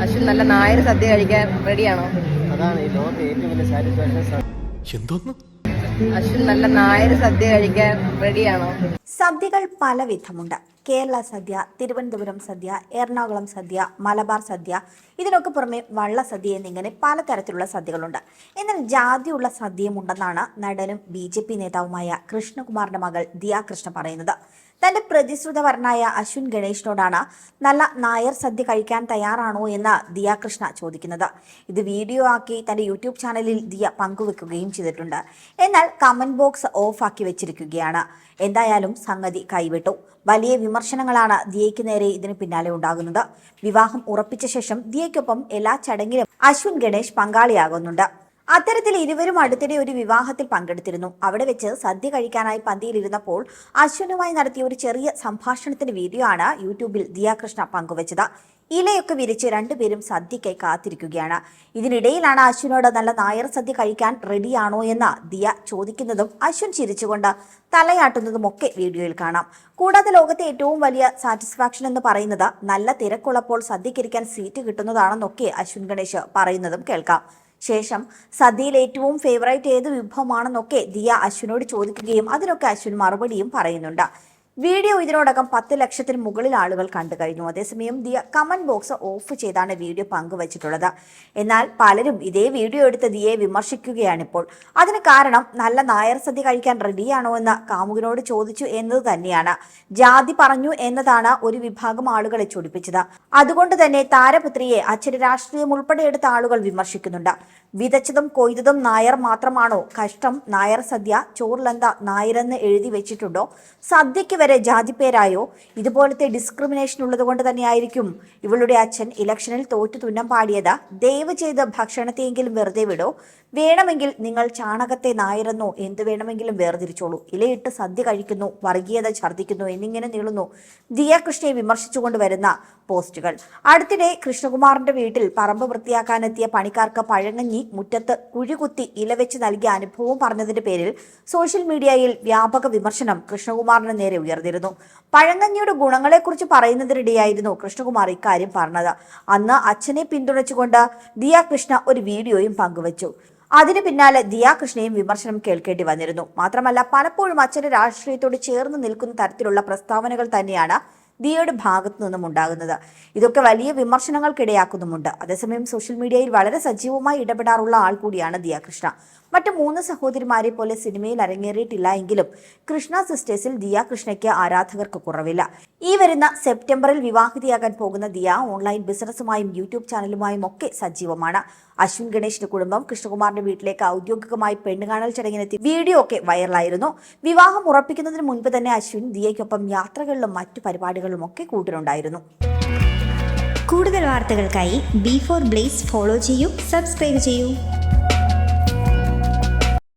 അശ്വിൻ നല്ല നായർ സദ്യ കഴിക്കാൻ റെഡിയാണോ അതാണ് ഈ ലോകത്തെ ഏറ്റവും വലിയ സാറ്റിസ്ഫാക്ഷൻ എന്തോന്ന്? അശ്വിൻ നല്ല നായർ സദ്യ കഴിക്കാൻ റെഡിയാണോ സദ്യകൾ പല വിധമുണ്ട് കേരള സദ്യ തിരുവനന്തപുരം സദ്യ എറണാകുളം സദ്യ മലബാർ സദ്യ ഇതിനൊക്കെ പുറമെ വള്ള സദ്യ എന്നിങ്ങനെ പലതരത്തിലുള്ള സദ്യകളുണ്ട്. എന്നാൽ ജാതിയുള്ള സദ്യയും ഉണ്ടെന്നാണ് നടനും ബി ജെ പി നേതാവുമായ കൃഷ്ണകുമാറിന്റെ മകൾ ദിയ കൃഷ്ണ പറയുന്നത്. തന്റെ പ്രതിശ്രുതവരനായ അശ്വിൻ ഗണേഷിനോടാണ് നല്ല നായർ സദ്യ കഴിക്കാൻ തയ്യാറാണോ? എന്ന് ദിയ കൃഷ്ണ ചോദിക്കുന്നത്. ഇത് വീഡിയോ ആക്കി തന്റെ യൂട്യൂബ് ചാനലിൽ ദിയ പങ്കുവെക്കുകയും ചെയ്തിട്ടുണ്ട്. എന്നാൽ കമന്റ് ബോക്സ് ഓഫ് ആക്കി വെച്ചിരിക്കുകയാണ്. എന്തായാലും സംഗതി കൈവിട്ടു. വലിയ വിമർശനങ്ങളാണ് ദിയയ്ക്ക് നേരെ ഇതിന് പിന്നാലെ ഉണ്ടാകുന്നത്. വിവാഹം ഉറപ്പിച്ച ശേഷം ദിയയ്ക്കൊപ്പം എല്ലാ ചടങ്ങിലും അശ്വിൻ ഗണേഷ് പങ്കാളിയാകുന്നുണ്ട്. അത്തരത്തിൽ ഇരുവരും അടുത്തിടെ ഒരു വിവാഹത്തിൽ പങ്കെടുത്തിരുന്നു. അവിടെ വെച്ച് സദ്യ കഴിക്കാനായി പന്തിയിലിരുന്നപ്പോൾ അശ്വനുമായി നടത്തിയ ഒരു ചെറിയ സംഭാഷണത്തിന്റെ വീഡിയോ ആണ് യൂട്യൂബിൽ ദിയാകൃഷ്ണ പങ്കുവച്ചത്. ഇലയൊക്കെ വിരിച്ച് രണ്ടുപേരും സദ്യയ്ക്കായി കാത്തിരിക്കുകയാണ്. ഇതിനിടയിലാണ് അശ്വിനോട് നല്ല നായർ സദ്യ കഴിക്കാൻ റെഡിയാണോ എന്ന് ദിയ ചോദിക്കുന്നതും അശ്വിൻ ചിരിച്ചുകൊണ്ട് തലയാട്ടുന്നതും ഒക്കെ വീഡിയോയിൽ കാണാം. കൂടാതെ ലോകത്തെ ഏറ്റവും വലിയ സാറ്റിസ്ഫാക്ഷൻ എന്ന് പറയുന്നത് നല്ല തിരക്കുള്ളപ്പോൾ സദ്യക്കിരിക്കാൻ സീറ്റ് കിട്ടുന്നതാണെന്നൊക്കെ അശ്വിൻ ഗണേഷ് പറയുന്നതും കേൾക്കാം. ശേഷം സദ്യയിൽ ഏറ്റവും ഫേവറേറ്റ് ഏത് വിഭവമാണെന്നൊക്കെ ദിയ അശ്വിനോട് ചോദിക്കുകയും അതിനൊക്കെ അശ്വിൻ മറുപടിയും പറയുന്നുണ്ട്. വീഡിയോ ഇതിനോടകം പത്ത് ലക്ഷത്തിന് മുകളിൽ ആളുകൾ കണ്ടു കഴിഞ്ഞു. അതേസമയം ദിയ കമന്റ് ബോക്സ് ഓഫ് ചെയ്താണ് വീഡിയോ പങ്കുവച്ചിട്ടുള്ളത്. എന്നാൽ പലരും ഇതേ വീഡിയോ എടുത്ത് വിമർശിക്കുകയാണ് വിമർശിക്കുകയാണിപ്പോൾ അതിന് കാരണം നല്ല നായർ സദ്യ കഴിക്കാൻ റെഡിയാണോ എന്ന് കാമുകിനോട് ചോദിച്ചു എന്നത് തന്നെയാണ്. ജാതി പറഞ്ഞു എന്നതാണ് ഒരു വിഭാഗം ആളുകളെ ചൊടിപ്പിച്ചത്. അതുകൊണ്ട് തന്നെ താരപുത്രിയെ അച്ഛന് രാഷ്ട്രീയം ഉൾപ്പെടെ എടുത്ത ആളുകൾ വിമർശിക്കുന്നുണ്ട്. വിതച്ചതും കൊയ്തതും നായർ മാത്രമാണോ? കഷ്ടം നായർ സദ്യ ചോറിലെന്താ നായരെന്ന് എഴുതി വെച്ചിട്ടുണ്ടോ? സദ്യയ്ക്ക് വരെ ജാതിപ്പേരായോ ഇതുപോലത്തെ ഡിസ്ക്രിമിനേഷൻ ഉള്ളത് കൊണ്ട് തന്നെയായിരിക്കും ഇവളുടെ അച്ഛൻ ഇലക്ഷനിൽ തോറ്റു തുന്നം പാടിയത്. ദയവ് ചെയ്ത് ഭക്ഷണത്തെയെങ്കിലും വെറുതെ വിടോ. വേണമെങ്കിൽ നിങ്ങൾ ചാണകത്തെ നായരെന്നോ എന്ത് വേണമെങ്കിലും വേർതിരിച്ചോളൂ. ഇലയിട്ട് സദ്യ കഴിക്കുന്നു വർഗീയത ഛർദ്ദിക്കുന്നു എന്നിങ്ങനെ നീളുന്നു. ദിയ കൃഷ്ണയെ വിമർശിച്ചുകൊണ്ട് വരുന്ന പോസ്റ്റുകൾ. അടുത്തിടെ കൃഷ്ണകുമാറിന്റെ വീട്ടിൽ പറമ്പ് വൃത്തിയാക്കാനെത്തിയ പണിക്കാർക്ക് പഴങ്ങഞ്ഞി മുറ്റത്ത് കുഴികുത്തി ഇലവെച്ച് നൽകിയ അനുഭവം പറഞ്ഞതിന്റെ പേരിൽ സോഷ്യൽ മീഡിയയിൽ വ്യാപക വിമർശനം കൃഷ്ണകുമാറിന് നേരെ ഉയർന്നിരുന്നു. പഴങ്കഞ്ഞിയുടെ ഗുണങ്ങളെക്കുറിച്ച് പറയുന്നതിനിടെയായിരുന്നു കൃഷ്ണകുമാർ ഇക്കാര്യം പറഞ്ഞത്. അന്ന് അച്ഛനെ പിന്തുണച്ചുകൊണ്ട് ദിയ കൃഷ്ണ ഒരു വീഡിയോയും പങ്കുവച്ചു. അതിന് പിന്നാലെ ദിയ കൃഷ്ണയും വിമർശനം കേൾക്കേണ്ടി വന്നിരുന്നു. മാത്രമല്ല പലപ്പോഴും അച്ഛന്റെ രാഷ്ട്രീയത്തോട് ചേർന്ന് നിൽക്കുന്ന തരത്തിലുള്ള പ്രസ്താവനകൾ തന്നെയാണ് ദിയയുടെ ഭാഗത്തു നിന്നും ഉണ്ടാകുന്നത്. ഇതൊക്കെ വലിയ വിമർശനങ്ങൾക്കിടയാക്കുന്നുമുണ്ട്. അതേസമയം സോഷ്യൽ മീഡിയയിൽ വളരെ സജീവമായി ഇടപെടാറുള്ള ആൾ കൂടിയാണ് ദിയ കൃഷ്ണ. മറ്റു മൂന്ന് സഹോദരിമാരെ പോലെ സിനിമയിൽ അരങ്ങേറിയിട്ടില്ല എങ്കിലും കൃഷ്ണ സിസ്റ്റേഴ്സിൽ ദിയ കൃഷ്ണയ്ക്ക് ആരാധകർക്ക് കുറവില്ല. ഈ വരുന്ന സെപ്റ്റംബറിൽ വിവാഹിതയാകാൻ പോകുന്ന ദിയ ഓൺലൈൻ ബിസിനസ്സുമായും യൂട്യൂബ് ചാനലുമായും ഒക്കെ സജീവമാണ്. അശ്വിൻ ഗണേഷിന്റെ കുടുംബം കൃഷ്ണകുമാറിന്റെ വീട്ടിലേക്ക് ഔദ്യോഗികമായി പെണ്ണുകാണൽ ചടങ്ങിനെത്തി വീഡിയോ ഒക്കെ വൈറലായിരുന്നു. വിവാഹം ഉറപ്പിക്കുന്നതിന് മുൻപ് തന്നെ അശ്വിൻ ദിയയ്ക്കൊപ്പം യാത്രകളിലും മറ്റു പരിപാടികളിലും ഒക്കെ കൂട്ടിലുണ്ടായിരുന്നു കൂടുതൽ വാർത്തകൾക്കായി ബി ഫോർ ബ്ലേസ് ഫോളോ ചെയ്യൂ സബ്സ്ക്രൈബ് ചെയ്യൂ.